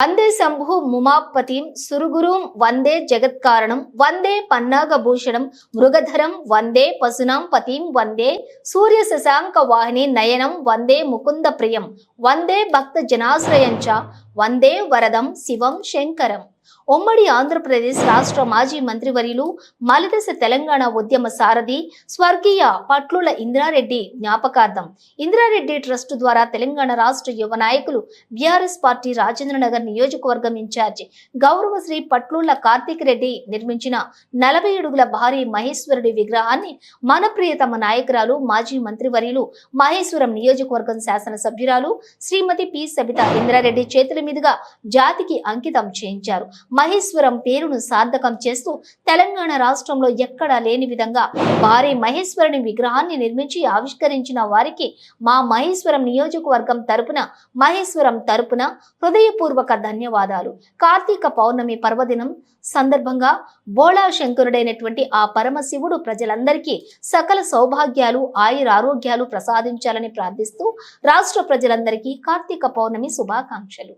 వందే శంభు ముమాపతిం సురుగురుం వందే జగత్కారణం వందే పన్నాగభూషణం మృగధరం వందే పశునాం పతిం వందే సూర్య శశాంక వాహిని నయనం వందే ముకుంద ప్రియం వందే భక్త జనాశ్రయంచ వందే వరదం శివం శంకరం. ఉమ్మడి ఆంధ్రప్రదేశ్ రాష్ట్ర మాజీ మంత్రివర్యులు మలదశ తెలంగాణ ఉద్యమ సారథి స్వర్గీయ పట్లుల ఇంద్రారెడ్డి జ్ఞాపకార్థం. ఇంద్రారెడ్డి ట్రస్ట్ ద్వారా తెలంగాణ రాష్ట్ర యువ నాయకులు బీఆర్ఎస్ పార్టీ రాజేంద్రనగర్ నియోజకవర్గం ఇన్ఛార్జి గౌరవశ్రీ పట్లుల కార్తీక్ రెడ్డి నిర్మించిన నలభై అడుగుల భారీ మహేశ్వరుడి విగ్రహాన్ని మన ప్రియతమ నాయకురాలు మాజీ మంత్రివర్యులు మహేశ్వరం నియోజకవర్గం శాసనసభ్యురాలు శ్రీమతి పి. సబిత ఇంద్రారెడ్డి చేతుల మీదుగా జాతికి అంకితం చేయించారు. మహేశ్వరం పేరును సార్థకం చేస్తూ తెలంగాణ రాష్ట్రంలో ఎక్కడా లేని విధంగా భారీ మహేశ్వరుని విగ్రహాన్ని నిర్మించి ఆవిష్కరించిన వారికి మా మహేశ్వరం నియోజకవర్గం తరపున మహేశ్వరం తరపున హృదయపూర్వక ధన్యవాదాలు. కార్తీక పౌర్ణమి పర్వదినం సందర్భంగా బోళా శంకరుడైనటువంటి ఆ పరమశివుడు ప్రజలందరికీ సకల సౌభాగ్యాలు ఆయురారోగ్యాలు ప్రసాదించాలని ప్రార్థిస్తూ రాష్ట్ర ప్రజలందరికీ కార్తీక పౌర్ణమి శుభాకాంక్షలు.